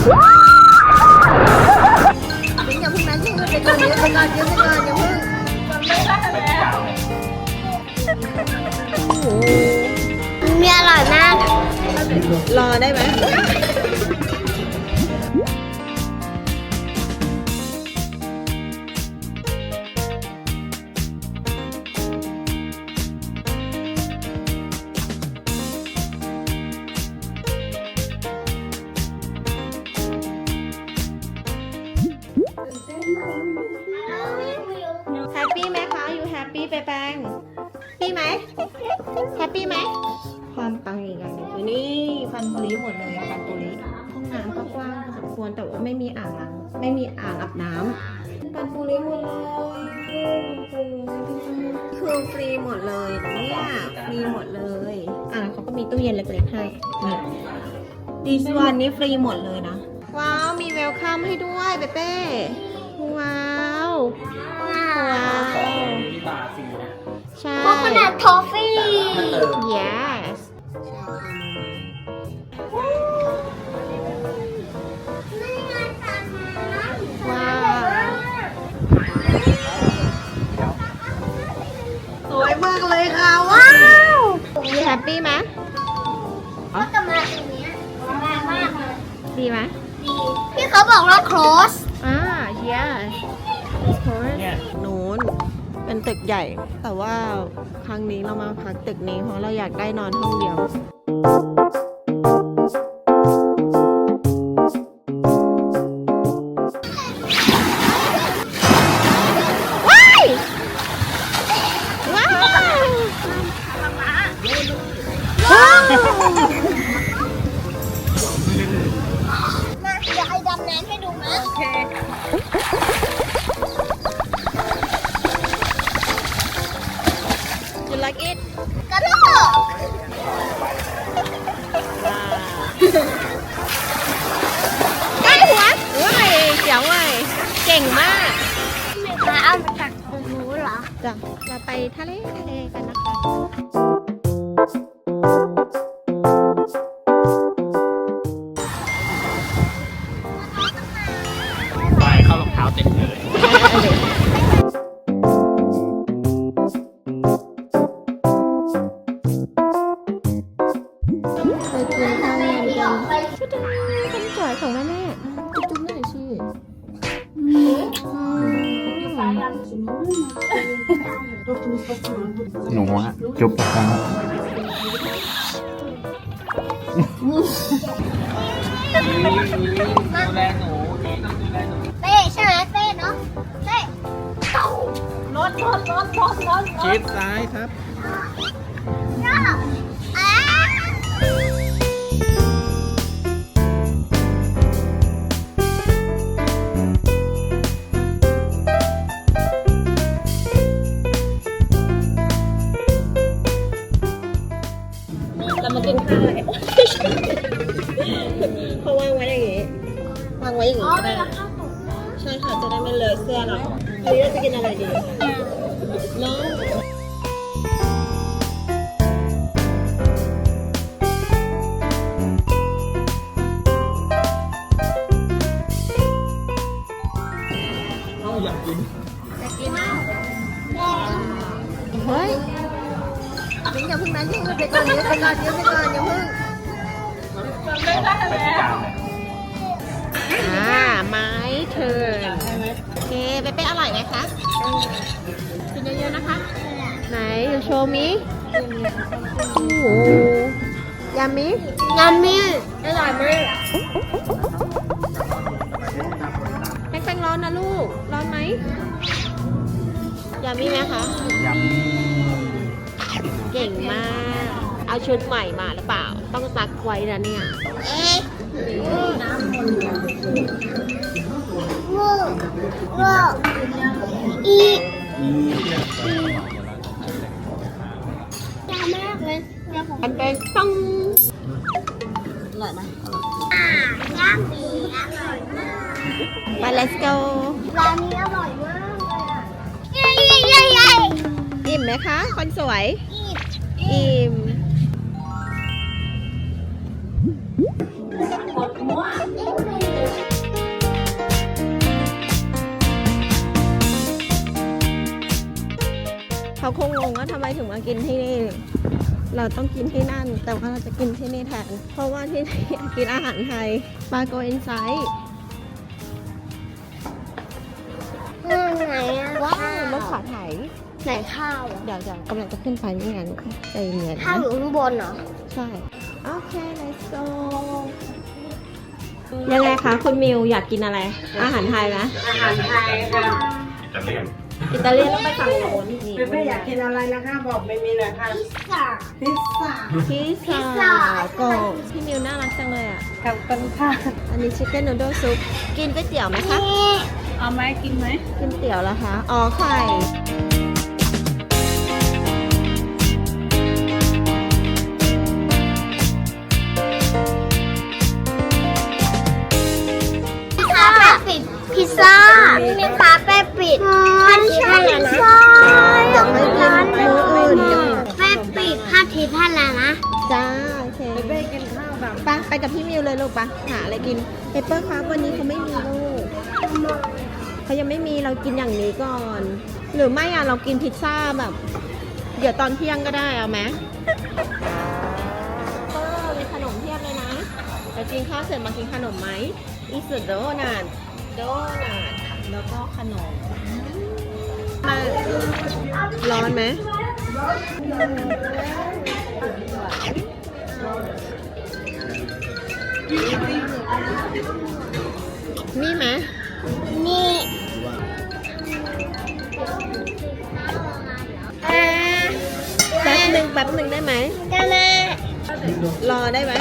ถึงอย่าเพิ่งนั้นยืดไปก่อนยืดไปก่อนยืดไปก่อนอย่าเพิ่งมีอร่อยมาก รอได้ไหม ปปี้ไปแปงปี้ไหมแฮปปี้ไหม ความปังอีกอย่างหนึงคือนี่ฟันปุริหมดเลยฟันปุริห้องน้ำก็กว้างพอสมควรแต่ว่าไม่มีอ่างล้างไม่มีอ่างอาบน้ำฟันปุริหมดเลยคือฟรีหมดเลยเนี่ยฟรีหมดเลย อ่าเขาก็มีตู้เย็นเล็กๆให้นี่ดีสวันนี้ฟรีหมดเลยนะ ว้าว มีเวลคัมให้ด้วยเปเป้ว้าว ว้าว้าวมี บาทฟรีนะใช่ โคโคนัททอฟฟี่ถ้าเติม yes ว้าว สวยมากเลยค่ะ ว้าวมีแฮปปี้ไหมก็จะมาตรงนี้สบายมากเลยดีไหมดีพี่เขาบอกว่า close ตึกใหญ่ แต่ว่าครั้งนี้เรามาพักตึกนี้เพราะเราอยากได้นอนห้องเดียวว้าว้ เก่งมากมาเอามาจากตรงนู้นเหรอจ้ะเราไปทะเลทะเลกันนะคะ นูอะจุ๊บกันดูแลหนูนี่ต้องดูแลหนูเต้ใช่ไหมเต้เนาะเต้รถรถรถรถรถชิดซ้ายครับ กินเยอะๆนะคะ ไหนอยู่โชว์มิโอ้โหยามิยำมี่อร่อยมากแป้งๆร้อนนะลูก ร้อนไหมยามิไหมคะยเก่งมาก เอาชุดใหม่มาหรือเปล่า ต้องซักไว้นะเนี่ย เอ๊ะวูวู อีำอียาวมากเลยเดี๋ยวผมอันเป็นต้องอร่อยไหมอ่าย่างดีอร่อยมากไป let's go ร้านนี้อร่อยมากเลยอะเย้เย้เย้เย้อิ่มไหมคะ คนสวยอีกอิ่ม เขาคงงงว่าทำไมถึงมากินที่นี่ เราต้องกินที่นั่น แต่ว่าเราจะกินที่นี่แทน เพราะว่าที่นี่กินอาหารไทยปลาโกอินไซต์อืมไหนอะว้าวรถขาไถไหนข้าวอะเดี๋ยวจะกำลังจะขึ้นไปนี่ไงใจเย็นข้าวนะอยู่ข้างบนเหรอ ใช่ โอเค let's go ยังไงคะคุณมิวอยากกินอะไร อาหารไทยไหมอาหารไทยค่ะ อิตาเลียนต้องไปฝั่งโน้นนี่ไม่ไม่อยากกินอะไรนะคะ บอกไม่มีเลยค่ะค่ะพิซซ่าพิซพิซซ่าซ่าก็พี่มิวน่ารักจังเลยอะกับกันค่ะอันนี้ชิคเก้นนูโดซุปกินก๋วยเตี๋ยวไหมคะนี่เอาไหมกินไหมกินเตี๋ยวแล้วคะอ๋อไข่คาเฟ่ปิดพิซซ่ามีคาเฟ่ปิด ไปกับพี่มิวเลยลูกปะหาอะไรกินเปเปอร์ครับวันนี้เขาไม่มีลูกเขายังไม่มีเรากินอย่างนี้ก่อน หรือไม่อะเรากินพิซซ่าแบบ เดี๋ยวตอนเที่ยงก็ได้เอาไหมเออมีขนมเทียบเลยนะเดี๋ยวกินข้าวเสร็จมากินขนมไหมอีสุดโดนัทโดนัทแล้วก็ขนมมาร้อนไหม มีไหมนี่อ่าแป๊บหนึ่งแป๊บหนึ่งได้ไหมกันนะรอได้ไหม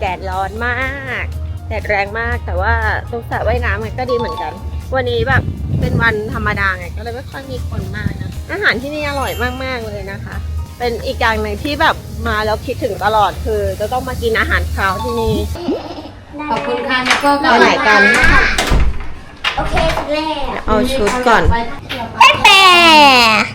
แดดร้อนมากแดดแรงมากแต่ว่าตรงสระว่ายน้ำมันก็ดีเหมือนกัน วันนี้แบบเป็นวันธรรมดาไงก็เลยไม่ค่อยมีคนมากนะอาหารที่นี่อร่อยมากๆเลยนะคะ เป็นอีกอย่างหนึ่งที่แบบมาแล้วคิดถึงตลอดคือ จะต้องมากินอาหารเช้าที่นี่ขอบคุณค่ะนิโก้ไปไหนกัน โอเคแรกเอาชุดก่อนแป๊ะ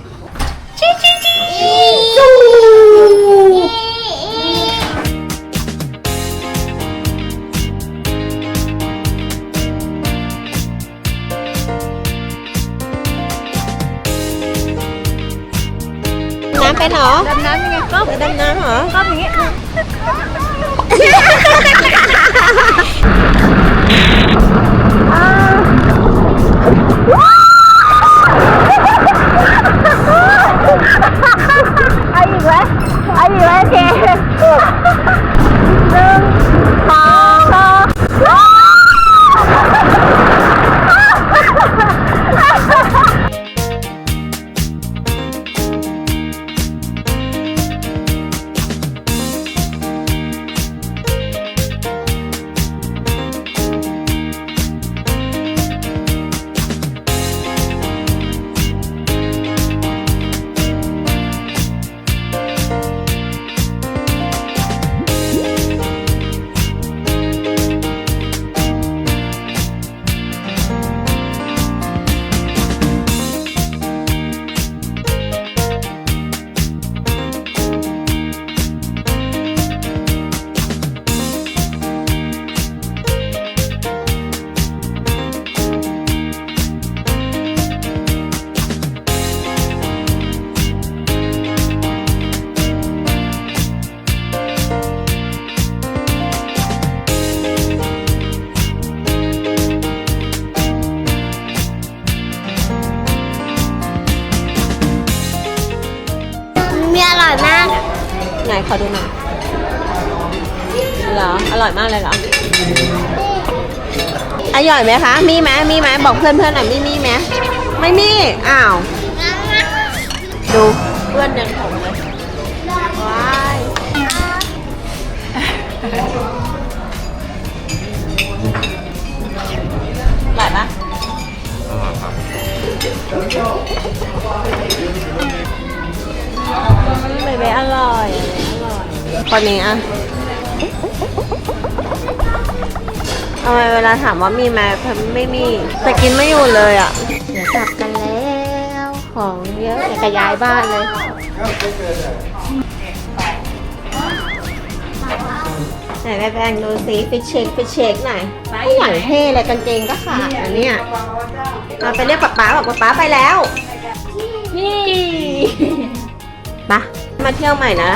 ไหนขอดูหน่อยเหรอ อร่อยมากเลยเหรอ อร่อยไหมคะ มีไหมมีไหมบอกเพื่อนเพื่อนๆหน่อยมีมีไหมไม่มี อ้าว ดูเพื่อนยังผมเลย คนนี้อะทำไมเวลาถามว่ามีไหมไม่มี แต่กินไม่อยู่เลยอะ เดี๋ยวกลับกันแล้ว ของเยอะอยากจะย้ายบ้านเลย ไหนแม่แป้งดูสิไปเช็คไปเช็คหน่อยไม่อย่างเท่เลยกางเกงก็ขาดอันเนี้ยเราไปเรียกป๊าป๊าบอกป๊าป๊าไปแล้ว นี่ปะมาเที่ยวใหม่นะ